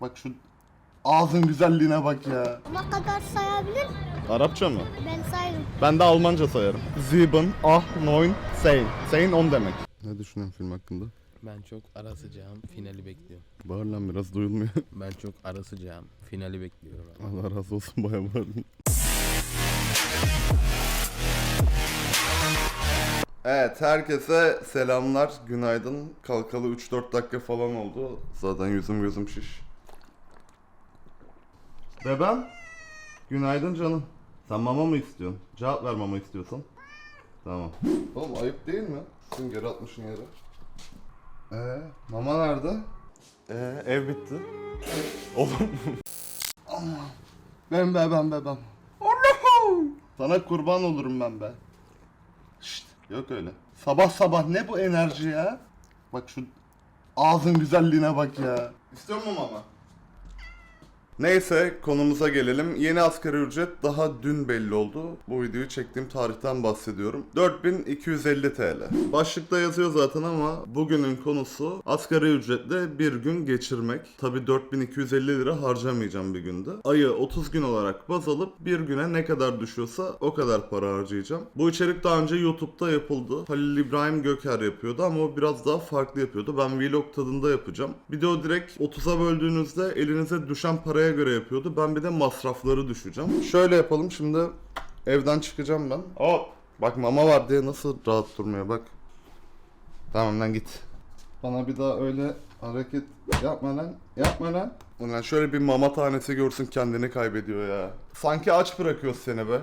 Bak şu ağzın güzelliğine bak ya. Ne kadar sayabilir? Arapça mı? Ben sayarım. Ben de Almanca sayarım. Sieben, acht, neun, zehn. Zehn on demek. Ne düşünüyorsun film hakkında? Ben çok ara sıcağım. Finali bekliyorum. Bağır lan biraz duyulmuyor. Ben çok ara sıcağım. Finali bekliyorum. Allah razı olsun bayağı bağırdın. Evet herkese selamlar, günaydın. Kalkalı 3-4 dakika falan oldu. Zaten yüzüm gözüm şiş. Bebem, günaydın canım. Sen mama mı istiyorsun? Cevap ver mama istiyorsan. Tamam. Oğlum ayıp değil mi? Sen geri atmışsın yere. Ee, mama nerede? Ee, ev bitti. Oğlum. Ben be ben be ben. Allah'ım. Sana kurban olurum ben be. Şşt, yok öyle. Sabah sabah ne bu enerji ya? Bak şu ağzın güzelliğine bak ya. İstiyor mu mama? Neyse konumuza gelelim. Yeni asgari ücret daha dün belli oldu. Bu videoyu çektiğim tarihten bahsediyorum. 4250 TL. Başlıkta yazıyor zaten ama bugünün konusu asgari ücretle bir gün geçirmek. Tabi 4250 lira harcamayacağım bir günde. Ayı 30 gün olarak baz alıp bir güne ne kadar düşüyorsa o kadar para harcayacağım. Bu içerik daha önce YouTube'da yapıldı. Halil İbrahim Göker yapıyordu ama o biraz daha farklı yapıyordu. Ben vlog tadında yapacağım. Video direkt 30'a böldüğünüzde elinize düşen paraya göre yapıyordu. Ben bir de masrafları düşeceğim. Şöyle yapalım şimdi evden çıkacağım ben. Hop. Bak mama var diye nasıl rahat durmuyor bak. Tamam lan git. Bana bir daha öyle hareket yapma lan. Yapma lan. Ulan şöyle bir mama tanesi görsün kendini kaybediyor ya. Sanki aç bırakıyor seni be.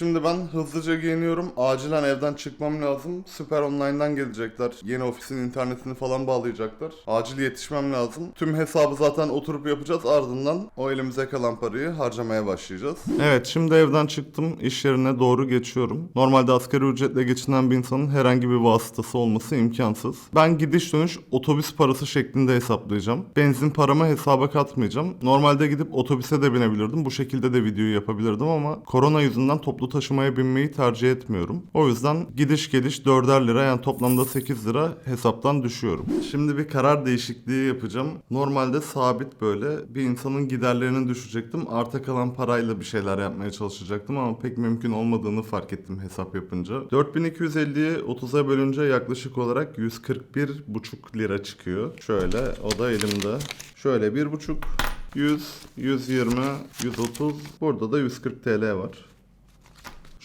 Şimdi ben hızlıca giyiniyorum. Acilen evden çıkmam lazım. Süper Online'dan gelecekler. Yeni ofisin internetini falan bağlayacaklar. Acil yetişmem lazım. Tüm hesabı zaten oturup yapacağız. Ardından o elimize kalan parayı harcamaya başlayacağız. Evet şimdi evden çıktım. İş yerine doğru geçiyorum. Normalde asgari ücretle geçinen bir insanın herhangi bir vasıtası olması imkansız. Ben gidiş dönüş otobüs parası şeklinde hesaplayacağım. Benzin paramı hesaba katmayacağım. Normalde gidip otobüse de binebilirdim. Bu şekilde de videoyu yapabilirdim ama korona yüzünden toplu taşımaya binmeyi tercih etmiyorum. O yüzden gidiş geliş 4'er lira yani toplamda 8 lira hesaptan düşüyorum. Şimdi bir karar değişikliği yapacağım. Normalde sabit böyle bir insanın giderlerini düşecektim. Arta kalan parayla bir şeyler yapmaya çalışacaktım ama pek mümkün olmadığını fark ettim hesap yapınca. 4250'yi 30'a bölünce yaklaşık olarak 141,5 lira çıkıyor. Şöyle o da elimde. Şöyle 1,5 100, 120, 130. Burada da 140 TL var.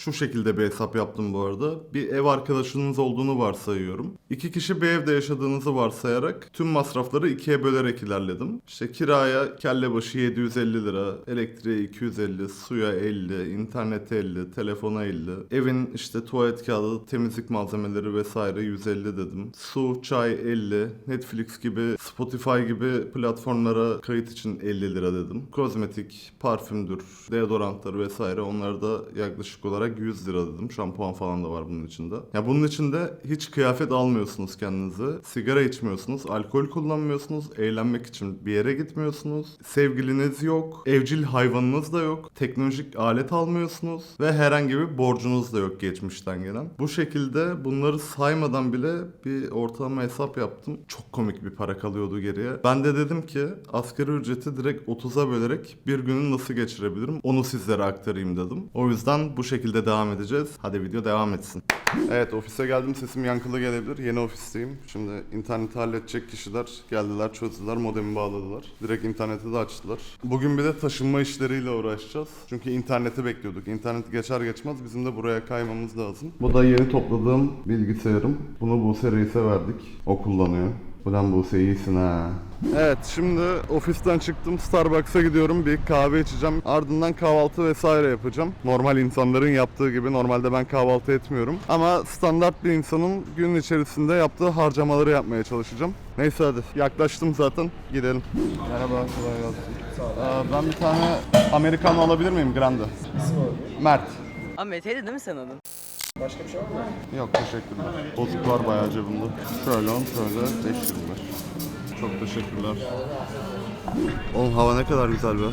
Şu şekilde bir hesap yaptım bu arada. Bir ev arkadaşınız olduğunu varsayıyorum. İki kişi bir evde yaşadığınızı varsayarak tüm masrafları ikiye bölerek ilerledim. İşte kiraya kelle başı 750 lira, elektriğe 250, suya 50, internete 50, telefona 50, evin işte tuvalet kağıdı, temizlik malzemeleri vesaire 150 dedim. Su, çay 50, Netflix gibi, Spotify gibi platformlara kayıt için 50 lira dedim. Kozmetik, parfümdür, deodorantlar vesaire onları da yaklaşık olarak 100 lira dedim. Şampuan falan da var bunun içinde. Ya bunun içinde hiç kıyafet almıyorsunuz kendinize. Sigara içmiyorsunuz, alkol kullanmıyorsunuz, eğlenmek için bir yere gitmiyorsunuz. Sevgiliniz yok, evcil hayvanınız da yok, teknolojik alet almıyorsunuz ve herhangi bir borcunuz da yok geçmişten gelen. Bu şekilde bunları saymadan bile bir ortalama hesap yaptım. Çok komik bir para kalıyordu geriye. Ben de dedim ki asgari ücreti direkt 30'a bölerek bir günü nasıl geçirebilirim onu sizlere aktarayım dedim. O yüzden bu şekilde devam edeceğiz. Hadi video devam etsin. Evet ofise geldim sesim yankılı gelebilir. Yeni ofisteyim. Şimdi interneti halledecek kişiler geldiler çözdüler modemi bağladılar. Direkt interneti de açtılar. Bugün bir de taşınma işleriyle uğraşacağız. Çünkü interneti bekliyorduk. İnternet geçer geçmez bizim de buraya kaymamız lazım. Bu da yeni topladığım bilgisayarım. Bunu Buse Reis'e verdik. O kullanıyor. Ulan Buse iyisin ha. Evet şimdi ofisten çıktım Starbucks'a gidiyorum bir kahve içeceğim ardından kahvaltı vesaire yapacağım. Normal insanların yaptığı gibi normalde ben kahvaltı etmiyorum. Ama standart bir insanın gün içerisinde yaptığı harcamaları yapmaya çalışacağım. Neyse hadi yaklaştım zaten gidelim. Merhaba kolay gelsin. Ee, ben bir tane Americano alabilir miyim Grande? Mert. Abi Mete'ydi değil mi sen onun? Yok teşekkürler. Bozuk var bayağı cebimde. Şöyle on şöyle 5 lira. Çok teşekkürler. Oğlum hava ne kadar güzel be.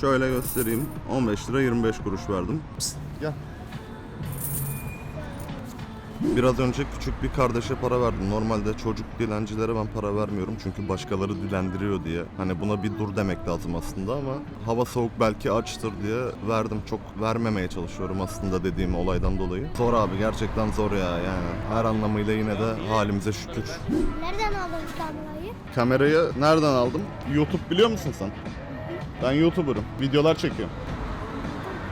Şöyle göstereyim. 15 lira 25 kuruş verdim. Gel. Biraz önce küçük bir kardeşe para verdim. Normalde çocuk dilencilere ben para vermiyorum çünkü başkaları dilendiriyor diye. Hani buna bir dur demek lazım aslında ama hava soğuk belki açtır diye verdim. Çok vermemeye çalışıyorum aslında dediğim olaydan dolayı. Zor abi gerçekten zor ya yani. Her anlamıyla yine de halimize şükür. Nereden aldın kamerayı? Kamerayı nereden aldım? YouTube biliyor musun sen? Ben YouTuber'ım. Videolar çekiyorum.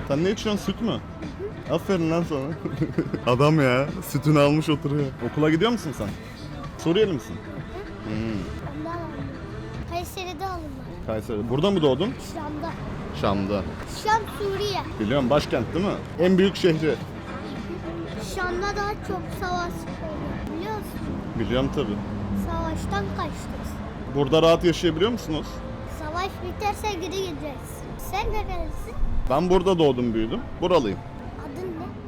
Sen ne içiyorsun? Süt mü? Aferin lan sana. Adam ya. Sütünü almış oturuyor. Okula gidiyor musun sen? Suriyeli misin? Ondan aldım. Kayseri'de. Kayseri. Burada mı doğdun? Şam'da. Şam'da. Şam Suriye. Biliyorum başkent değil mi? En büyük şehri. Şam'da daha çok savaş oldu. Biliyor musun? Biliyorum tabi. Savaştan kaçtık. Burada rahat yaşayabiliyor musunuz? Savaş biterse geri gideceğiz. Sen nerelisin? Ben burada doğdum büyüdüm. Buralıyım.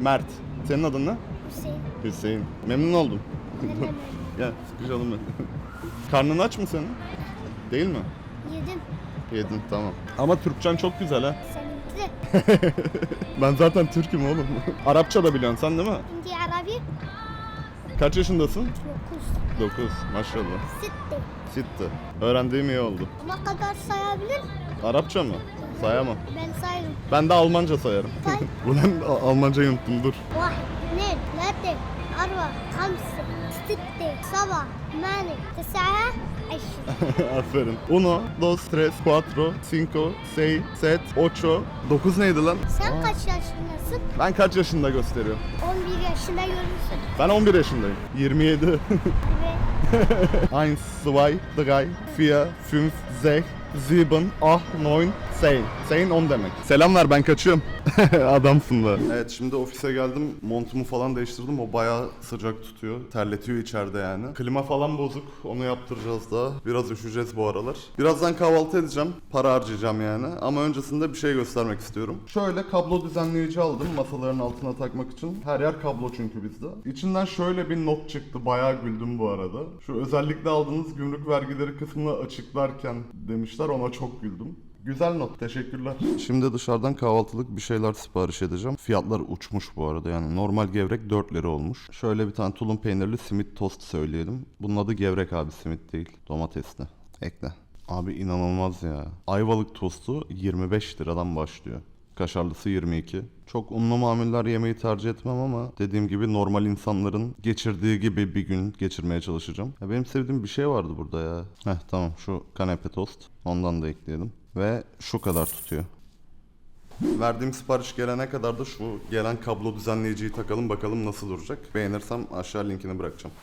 Mert. Senin adın ne? Hüseyin. Hüseyin. Memnun oldum. Gel sıkışalım ben. Karnın aç mı senin? Değil mi? Yedim. Yedin tamam. Ama Türkçen çok güzel ha. Seninki. Ben zaten Türk'üm oğlum. Arapça da biliyorsun sen değil mi? Hindi Arabi. Kaç yaşındasın? Dokuz. 9 maşallah. Sitte. Sitti. Öğrendiğim iyi oldu. Ne kadar sayabilir? Arapça mı? Sayamam. Ben sayarım. Ben de Almanca sayarım. Say. Ulan Almanca unuttum dur. Vahnin, latin, arva, hamsi, sitte, sabah, mani, tesaha, Aferin. Uno, dos, tres, cuatro, cinco, seis, set, ocho, dokuz neydi lan? Sen Aa. kaç yaşındasın? Ben kaç yaşında gösteriyorum? 11 yaşında görürsün. Ben 11 yaşındayım. 27. Eins, zwei, drei, vier, fünf, sechs, 6, 7, 8, 9, 10. 10 10 demek. Selam ver ben kaçıyorum. Adamsın da. Evet şimdi ofise geldim. Montumu falan değiştirdim. O bayağı sıcak tutuyor. Terletiyor içeride yani. Klima falan bozuk. Onu yaptıracağız daha. Biraz üşüyeceğiz bu aralar. Birazdan kahvaltı edeceğim. Para harcayacağım yani. Ama öncesinde bir şey göstermek istiyorum. Şöyle kablo düzenleyici aldım masaların altına takmak için. Her yer kablo çünkü bizde. İçinden şöyle bir not çıktı. Bayağı güldüm bu arada. Şu özellikle aldığınız gümrük vergileri kısmını açıklarken demişler. Ona çok güldüm. Güzel not. Teşekkürler. Şimdi dışarıdan kahvaltılık bir şeyler sipariş edeceğim. Fiyatlar uçmuş bu arada. Yani normal gevrek 4 lira olmuş. Şöyle bir tane tulum peynirli simit tost söyleyelim. Bunun adı gevrek abi simit değil. Domatesli. Ekle. Abi inanılmaz ya. Ayvalık tostu 25 liradan başlıyor. Kaşarlısı 22. Çok unlu mamuller yemeyi tercih etmem ama dediğim gibi normal insanların geçirdiği gibi bir gün geçirmeye çalışacağım. Ya benim sevdiğim bir şey vardı burada ya. Heh tamam şu kanepe tost. Ondan da ekleyelim. Ve şu kadar tutuyor. Verdiğim sipariş gelene kadar da şu gelen kablo düzenleyiciyi takalım bakalım nasıl duracak. Beğenirsem aşağı linkini bırakacağım.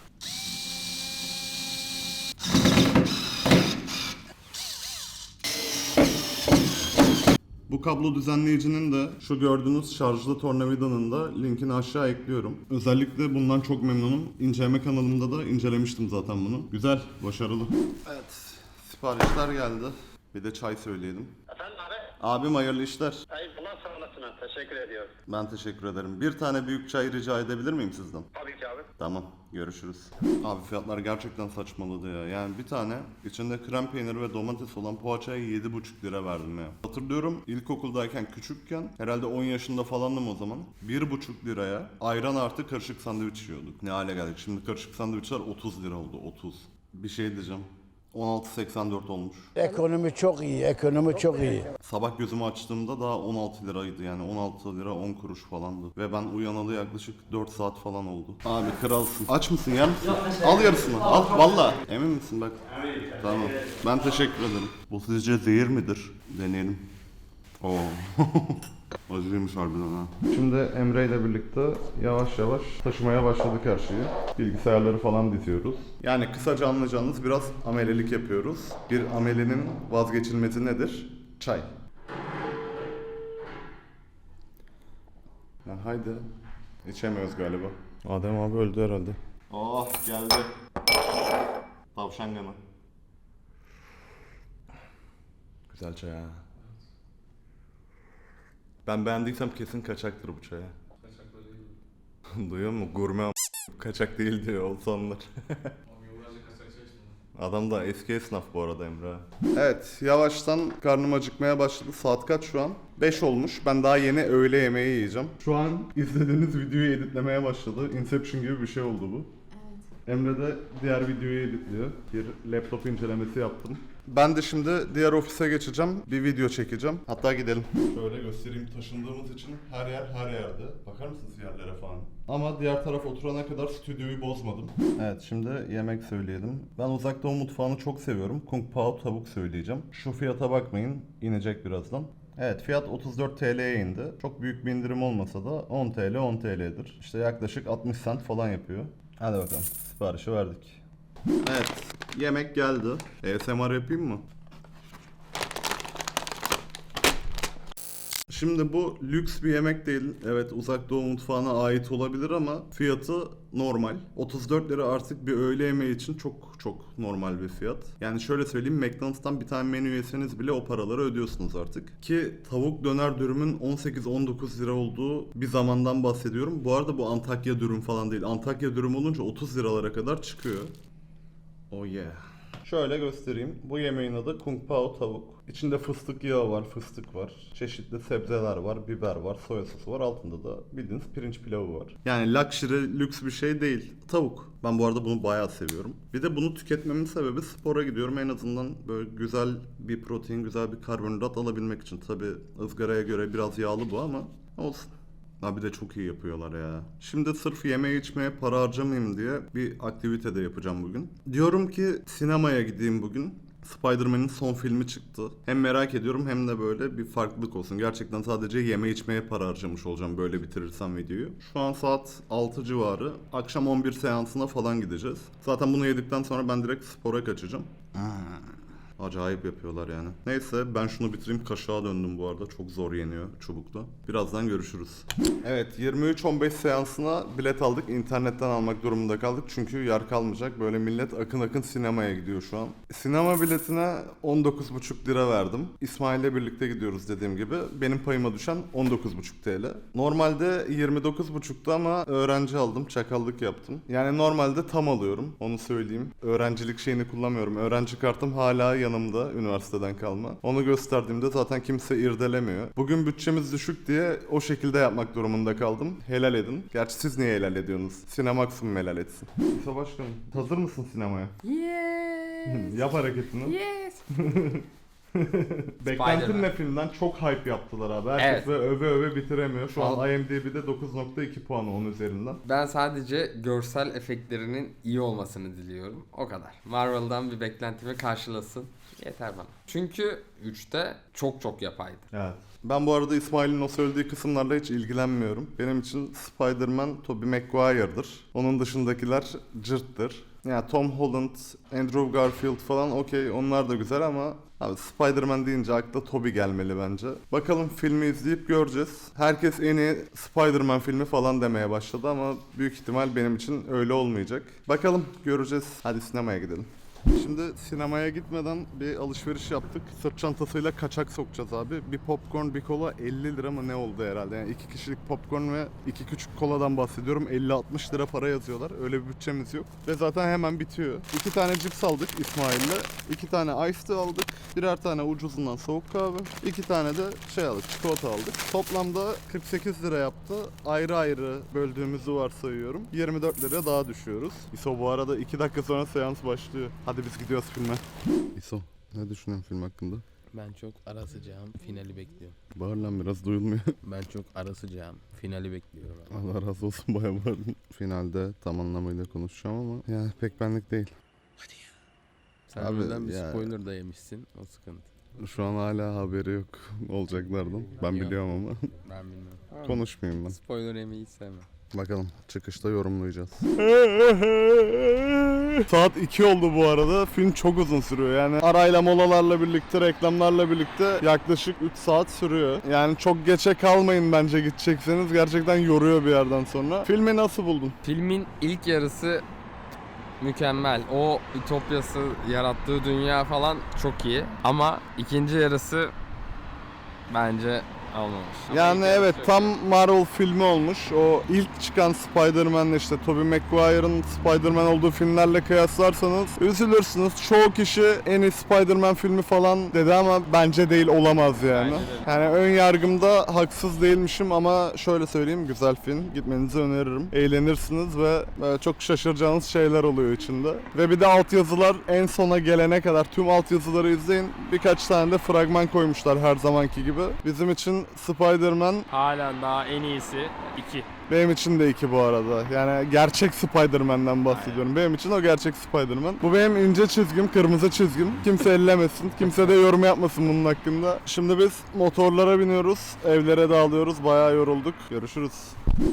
Bu kablo düzenleyicinin de şu gördüğünüz şarjlı tornavidanın da linkini aşağı ekliyorum. Özellikle bundan çok memnunum. İnceleme kanalımda da incelemiştim zaten bunu. Güzel, başarılı. Evet, siparişler geldi. Bir de çay söyleyelim. Efendim abi? Abim hayırlı işler. Olasın. Teşekkür ediyorum. Ben teşekkür ederim. Bir tane büyük çay rica edebilir miyim sizden? Tabii ki abi. Tamam, görüşürüz. Abi fiyatlar gerçekten saçmaladı ya. Yani bir tane içinde krem peyniri ve domates olan poğaçaya 7,5 lira verdim ya. Hatırlıyorum ilkokuldayken küçükken herhalde 10 yaşında falandım o zaman. 1,5 liraya ayran artı karışık sandviç yiyorduk. Ne hale geldik. Şimdi karışık sandviçler 30 lira oldu. 30. Bir şey diyeceğim. 16.84 olmuş. Ekonomi çok iyi, ekonomi çok iyi. Sabah gözümü açtığımda daha 16 liraydı yani 16 lira 10 kuruş falandı. Ve ben uyanalı yaklaşık 4 saat falan oldu. Abi kralsın. Aç mısın yer misin? Al yarısını al valla. Emin misin bak? Tamam. Ben teşekkür ederim. Bu sizce zehir midir? Deneyelim. Oo. Acılıymış harbiden ha. Şimdi Emre ile birlikte yavaş yavaş taşımaya başladık her şeyi. Bilgisayarları falan diziyoruz. Yani kısaca anlayacağınız biraz amelelik yapıyoruz. Bir amelenin vazgeçilmezi nedir? Çay. Ya haydi. İçemiyoruz galiba. Adem abi öldü herhalde. Oh geldi. Tavşan kanı. Güzel çay ha. Ben beğendiysem kesin kaçaktır bu çaya. Duyuyor musun? Gurme am- kaçak değil diyor olsanlar. Adam da eski esnaf bu arada Emre. Evet yavaştan karnım acıkmaya başladı. Saat kaç şu an? 5 olmuş. Ben daha yeni öğle yemeği yiyeceğim. Şu an izlediğiniz videoyu editlemeye başladı. Inception gibi bir şey oldu bu. Emre de diğer videoyu editliyor. Bir laptop incelemesi yaptım. Ben de şimdi diğer ofise geçeceğim. Bir video çekeceğim. Hatta gidelim. Şöyle göstereyim. Taşındığımız için her yer her yerde. Bakar mısınız yerlere falan? Ama diğer taraf oturana kadar stüdyoyu bozmadım. Evet şimdi yemek söyleyelim. Ben uzak doğu mutfağını çok seviyorum. Kung Pao tavuk söyleyeceğim. Şu fiyata bakmayın. inecek birazdan. Evet fiyat 34 TL'ye indi. Çok büyük bir indirim olmasa da 10 TL 10 TL'dir. İşte yaklaşık 60 cent falan yapıyor. Hadi bakalım siparişi verdik. Evet yemek geldi. ASMR yapayım mı? Şimdi bu lüks bir yemek değil. Evet uzak doğu mutfağına ait olabilir ama fiyatı normal. 34 lira artık bir öğle yemeği için çok çok normal bir fiyat. Yani şöyle söyleyeyim McDonald's'tan bir tane menü yeseniz bile o paraları ödüyorsunuz artık. Ki tavuk döner dürümün 18-19 lira olduğu bir zamandan bahsediyorum. Bu arada bu Antakya dürüm falan değil. Antakya dürüm olunca 30 liralara kadar çıkıyor. Oh yeah. Şöyle göstereyim. Bu yemeğin adı Kung Pao tavuk. İçinde fıstık yağı var, fıstık var. Çeşitli sebzeler var, biber var, soya sosu var. Altında da bildiğiniz pirinç pilavı var. Yani luxury, lüks bir şey değil. Tavuk. Ben bu arada bunu bayağı seviyorum. Bir de bunu tüketmemin sebebi spora gidiyorum. En azından böyle güzel bir protein, güzel bir karbonhidrat alabilmek için. Tabi ızgaraya göre biraz yağlı bu ama olsun. Abi de çok iyi yapıyorlar ya. Şimdi sırf yeme içmeye para harcamayayım diye bir aktivite de yapacağım bugün. Diyorum ki sinemaya gideyim bugün. Spider-Man'in son filmi çıktı. Hem merak ediyorum hem de böyle bir farklılık olsun. Gerçekten sadece yeme içmeye para harcamış olacağım böyle bitirirsem videoyu. Şu an saat 6 civarı. Akşam 11 seansına falan gideceğiz. Zaten bunu yedikten sonra ben direkt spora kaçacağım. Acayip yapıyorlar yani. Neyse ben şunu bitireyim. Kaşığa döndüm bu arada. Çok zor yeniyor çubukla. Birazdan görüşürüz. Evet 23-15 seansına bilet aldık. İnternetten almak durumunda kaldık. Çünkü yer kalmayacak. Böyle millet akın akın sinemaya gidiyor şu an. Sinema biletine 19,5 lira verdim. İsmail'le birlikte gidiyoruz dediğim gibi. Benim payıma düşen 19,5 TL. Normalde 29,5'tu ama öğrenci aldım. Çakallık yaptım. Yani normalde tam alıyorum. Onu söyleyeyim. Öğrencilik şeyini kullanmıyorum. Öğrenci kartım hala yanımda üniversiteden kalma. Onu gösterdiğimde zaten kimse irdelemiyor. Bugün bütçemiz düşük diye o şekilde yapmak durumunda kaldım. Helal edin. Gerçi siz niye helal ediyorsunuz? Sinemaksım helal etsin. İsa Başkanım hazır mısın sinemaya? Yes. Yap hareketini. Yes. Beklentim Spider-Man. ne filmden çok hype yaptılar abi. Herkes Evet. böyle öve öve bitiremiyor. Şu an Al- IMDb'de 9.2 puanı 10 üzerinden. Ben sadece görsel efektlerinin iyi olmasını diliyorum. O kadar. Marvel'dan bir beklentimi karşılasın. Yeter bana. Çünkü 3'te çok çok yapaydı. Evet. Ben bu arada İsmail'in o söylediği kısımlarla hiç ilgilenmiyorum. Benim için Spider-Man Tobey Maguire'dır. Onun dışındakiler cırttır. Yani Tom Holland, Andrew Garfield falan okey onlar da güzel ama abi Spider-Man deyince akla Tobey gelmeli bence. Bakalım filmi izleyip göreceğiz. Herkes en iyi Spider-Man filmi falan demeye başladı ama büyük ihtimal benim için öyle olmayacak. Bakalım göreceğiz. Hadi sinemaya gidelim. Şimdi sinemaya gitmeden bir alışveriş yaptık. Sırt çantasıyla kaçak sokacağız abi. Bir popcorn, bir kola 50 lira mı ne oldu herhalde? Yani iki kişilik popcorn ve iki küçük koladan bahsediyorum. 50-60 lira para yazıyorlar. Öyle bir bütçemiz yok. Ve zaten hemen bitiyor. İki tane cips aldık İsmail'le. İki tane ice tea aldık. Birer tane ucuzundan soğuk kahve. iki tane de şey aldık, çikolata aldık. Toplamda 48 lira yaptı. Ayrı ayrı böldüğümüzü varsayıyorum. 24 lira daha düşüyoruz. İso bu arada 2 dakika sonra seans başlıyor. Hadi biz gidiyoruz filme. İso ne düşünüyorsun film hakkında? Ben çok ara sıcağım. Finali bekliyorum. Bağır lan biraz duyulmuyor. Ben çok ara sıcağım. Finali bekliyorum. abi. Allah razı olsun bayağı bağırdın. Finalde tam anlamıyla konuşacağım ama yani pek benlik değil. Sen Abi, önden bir ya- spoiler da yemişsin. O sıkıntı. Şu an hala haberi yok olacaklardan. Ben Yok. biliyorum ama Ben bilmiyorum. konuşmayayım ben. Spoiler yemeyi hiç sevmem. Bakalım çıkışta yorumlayacağız. Saat 2 oldu bu arada. Film çok uzun sürüyor. Yani arayla molalarla birlikte, reklamlarla birlikte yaklaşık 3 saat sürüyor. Yani çok geçe kalmayın bence gidecekseniz. Gerçekten yoruyor bir yerden sonra. Filmi nasıl buldun? Filmin ilk yarısı mükemmel. O ütopyası, yarattığı dünya falan çok iyi. Ama ikinci yarısı bence Almamış. Yani evet tam Marvel filmi olmuş. O ilk çıkan Spider-Man'le işte Tobey Maguire'ın Spider-Man olduğu filmlerle kıyaslarsanız üzülürsünüz. Çoğu kişi en iyi Spider-Man filmi falan dedi ama bence değil olamaz yani. Yani ön yargımda haksız değilmişim ama şöyle söyleyeyim güzel film. Gitmenizi öneririm. Eğlenirsiniz ve böyle çok şaşıracağınız şeyler oluyor içinde. Ve bir de altyazılar en sona gelene kadar tüm altyazıları izleyin. Birkaç tane de fragman koymuşlar her zamanki gibi. Bizim için Spider-Man Halen daha en iyisi 2. benim için de iki bu arada. Yani gerçek Spider-Man'den bahsediyorum. Benim için o gerçek Spider-Man. Bu benim ince çizgim, kırmızı çizgim. Kimse ellemesin, kimse de yorum yapmasın bunun hakkında. Şimdi biz motorlara biniyoruz, evlere dağılıyoruz. Bayağı yorulduk. Görüşürüz.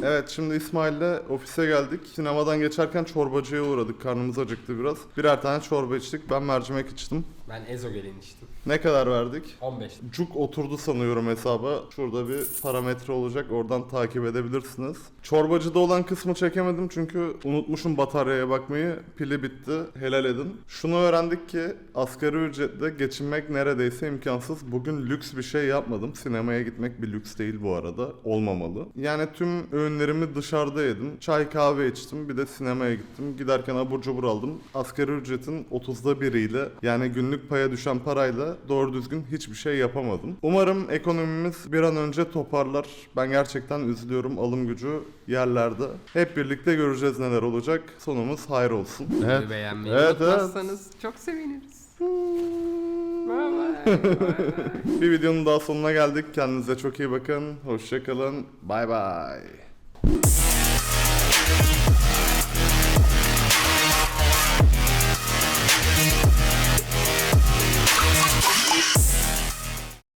Evet şimdi İsmail'le ofise geldik. Sinemadan geçerken çorbacıya uğradık. Karnımız acıktı biraz. Birer tane çorba içtik. Ben mercimek içtim. Ben Ezogelin içtim. Ne kadar verdik? 15. Cuk oturdu sanıyorum hesaba. Şurada bir parametre olacak. Oradan takip edebilirsiniz. Çorbacıda olan kısmı çekemedim çünkü unutmuşum bataryaya bakmayı. Pili bitti. Helal edin. Şunu öğrendik ki asgari ücretle geçinmek neredeyse imkansız. Bugün lüks bir şey yapmadım. Sinemaya gitmek bir lüks değil bu arada. Olmamalı. Yani tüm öğünlerimi dışarıda yedim. Çay kahve içtim. Bir de sinemaya gittim. Giderken abur cubur aldım. Asgari ücretin 30'da biriyle yani günlük paya düşen parayla doğru düzgün hiçbir şey yapamadım. Umarım ekonomimiz bir an önce toparlar. Ben gerçekten üzülüyorum. Alım gücü yerlerde. Hep birlikte göreceğiz neler olacak. Sonumuz hayır olsun. Videoyu beğenmeyi Evet, evet. unutmazsanız çok seviniriz. Bye bye. Bir videonun daha sonuna geldik. Kendinize çok iyi bakın. Hoşçakalın. Bay bay.